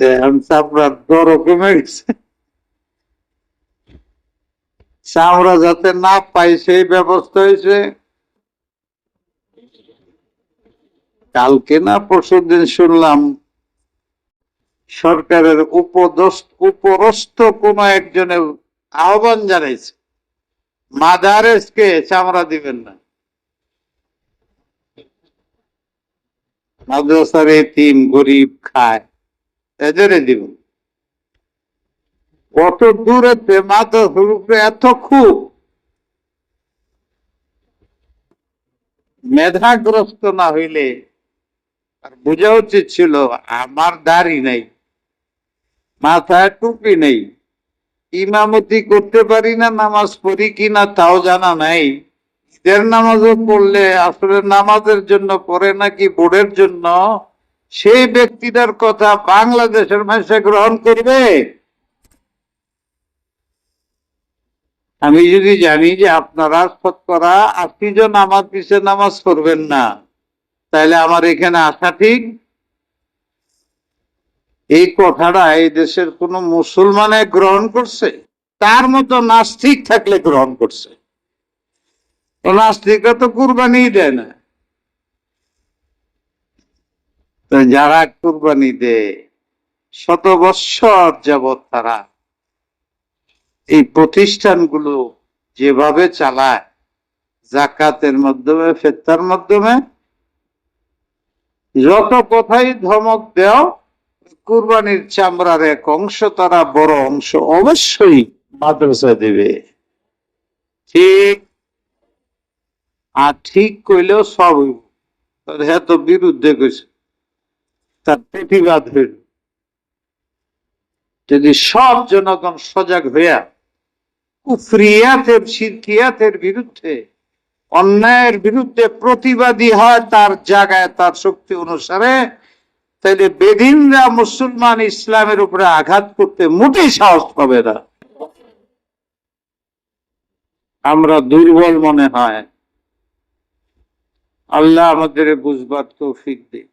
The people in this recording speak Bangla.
চামড়ার দরও কমে গেছে। চামড়া যাতে না পাই সেই ব্যবস্থা হয়েছে। কালকে না পরশু দিন শুনলাম সরকারের উপরস্থ কোন একজনের আহ্বান জানাইছে। মাদারেসকে চামড়া দিবেন না। মাদ্রাসার তিন গরিব খায়। এদেরই দিবেন কত দূরেতে মাদ্রাসার উপরে এত খুব। মেধাগ্রস্ত না হইলে আর বোঝা উচিত ছিল আমার দাড়ি নাই, মাথায় টুপি নেই। ইমামতি করতে পারি না, নামাজ পড়ি কিনা তাও জানা নাই। ঈদের নামাজও পড়লে আসলে নামাজের জন্য পড়ে নাকি বোর্ডের জন্য? সেই ব্যক্তিটার কথা বাংলাদেশের মানুষে গ্রহণ করবে? আমি যদি জানি যে আপনারা শতকরা আশি জন আমার পিছে নামাজ পড়বেন না, তাহলে আমার এখানে আসা ঠিক? এই কথাটা এই দেশের কোন মুসলমানে গ্রহণ করছে? তার মতো নাস্তিক থাকলে গ্রহণ করছে। নাস্তিকরা তো কুরবানি দেয় না। যারা কুরবানি দেয় শত বৎসর যাবৎ তারা এই প্রতিষ্ঠানগুলো যেভাবে চালায় জাকাতের মাধ্যমে ফেতার মাধ্যমে, যত কথাই ধমক দেও, কুরবানির চামড়ার এক অংশ তারা বড় অংশ অবশ্যই মাদ্রাসা দেবে। ঠিক, আর ঠিক কইলেও সব হইব। হ্যাঁ তো বিরুদ্ধে কইছে। তার প্রতিবাদ হইল যদি সব জনগণ সজাগ হইয়া কুফরিয়াতের শিরকিয়াতের বিরুদ্ধে, অন্যায়ের বিরুদ্ধে প্রতিবাদী হয় তার জায়গায়, তার শক্তি অনুসারে তাহলে বেদিনরা মুসলমান ইসলামের উপরে আঘাত করতে মোটেই সাহস পাবে না। আমরা দুর্বল মনে হয়। আল্লাহ আমাদের বুঝবার তৌফিক দিক।